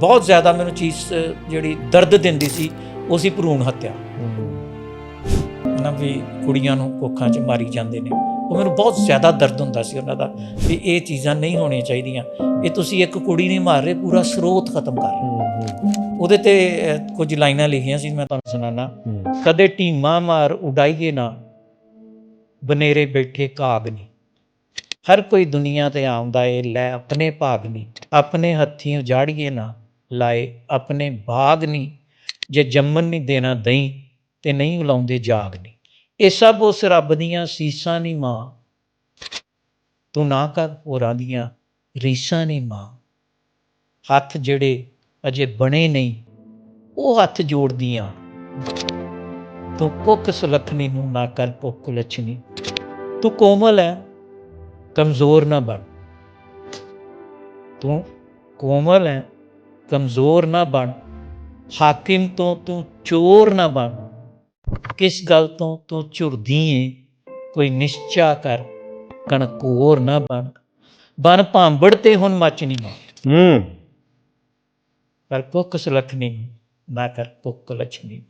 ਬਹੁਤ ਜ਼ਿਆਦਾ ਮੈਨੂੰ ਚੀਜ਼ ਜਿਹੜੀ ਦਰਦ ਦਿੰਦੀ ਸੀ ਉਹ ਸੀ ਭਰੂਣ ਹੱਤਿਆ। ਨਾ ਵੀ ਕੁੜੀਆਂ ਨੂੰ ਕੋਖਾਂ 'ਚ ਮਾਰੀ ਜਾਂਦੇ ਨੇ। ਉਹ ਮੈਨੂੰ ਬਹੁਤ ਜ਼ਿਆਦਾ ਦਰਦ ਹੁੰਦਾ ਸੀ ਉਹਨਾਂ ਦਾ ਵੀ ਇਹ ਚੀਜ਼ਾਂ ਨਹੀਂ ਹੋਣੀਆਂ ਚਾਹੀਦੀਆਂ। ਇਹ ਤੁਸੀਂ ਇੱਕ ਕੁੜੀ ਨਹੀਂ ਮਾਰ ਰਹੇ ਪੂਰਾ ਸਰੋਤ ਖਤਮ ਕਰ ਰਹੇ। ਉਹਦੇ ਤੇ ਅ, ਕੁਝ ਲਾਈਨਾਂ ਲਿਖੀਆਂ ਸੀ ਮੈਂ ਤੁਹਾਨੂੰ ਸੁਣਾਣਾ ਕਦੇ ਢੀਮਾ ਮਾਰ ਉਡਾਈਏ ਨਾ ਬਨੇਰੇ ਬੈਠੇ ਕਾਗ ਨਹੀਂ ਹਰ ਕੋਈ ਦੁਨੀਆ ਤੇ ਆਉਂਦਾ ਏ ਲੈ ਆਪਣੇ ਭਾਗ ਨਹੀਂ ਆਪਣੇ ਹੱਥੀਂ ਉਜਾੜੀਏ ਨਾ ਲਾਏ, ਆਪਣੇ ਬਾਗ ਨਹੀਂ ਜੇ ਜੰਮਣ ਨਹੀਂ ਦੇਣਾ ਦਹੀਂ ਤੇ ਨਹੀਂ ਉਲਾਉਂਦੇ ਜਾਗ ਨਹੀਂ ਇਹ ਸਭ ਉਸ ਰੱਬ ਦੀਆਂ ਸੀਸਾਂ ਨਹੀਂ ਮਾਂ। ਤੂੰ ਨਾ ਕਰ ਹੋਰਾਂ ਦੀਆਂ ਰੀਸਾਂ ਨਹੀਂ ਮਾਂ। ਹੱਥ ਜਿਹੜੇ ਅਜੇ ਬਣੇ ਨਹੀਂ, ਉਹ ਹੱਥ ਜੋੜਦੀਆਂ। ਤੂੰ ਕੁੱਕ ਸੁਲੱਖਣੀ ਨੂੰ ਨਾ ਕਰ ਪੁੱਕ ਲਛਣੀ। ਤੂੰ ਕੋਮਲ ਹੈ ਕਮਜ਼ੋਰ ਨਾ ਬਣ। ਤੂੰ ਕੋਮਲ ਹੈ ਕਮਜ਼ੋਰ ਨਾ ਬਣ ਹਾਕਿਮ ਤੋਂ ਤੂੰ ਚੋਰ ਨਾ ਬਣ। ਕਿਸ ਗੱਲ ਤੋਂ ਤੂੰ ਝੁਰਦੀ ਏ? ਕੋਈ ਨਿਸ਼ਚਾ ਕਰ ਕਣਕੋਰ ਨਾ ਬਣ। ਬਨ ਭਾਂਬੜ ਤੇ ਹੁਣ ਮੱਚ ਨਹੀਂ ਮਾਰ। ਹੂੰ। ਪਰ ਕੁੱਕ ਸੁਲੱਖਣੀ ਨਾ ਕਰ ਪੁੱਕ ਲਛਣੀ।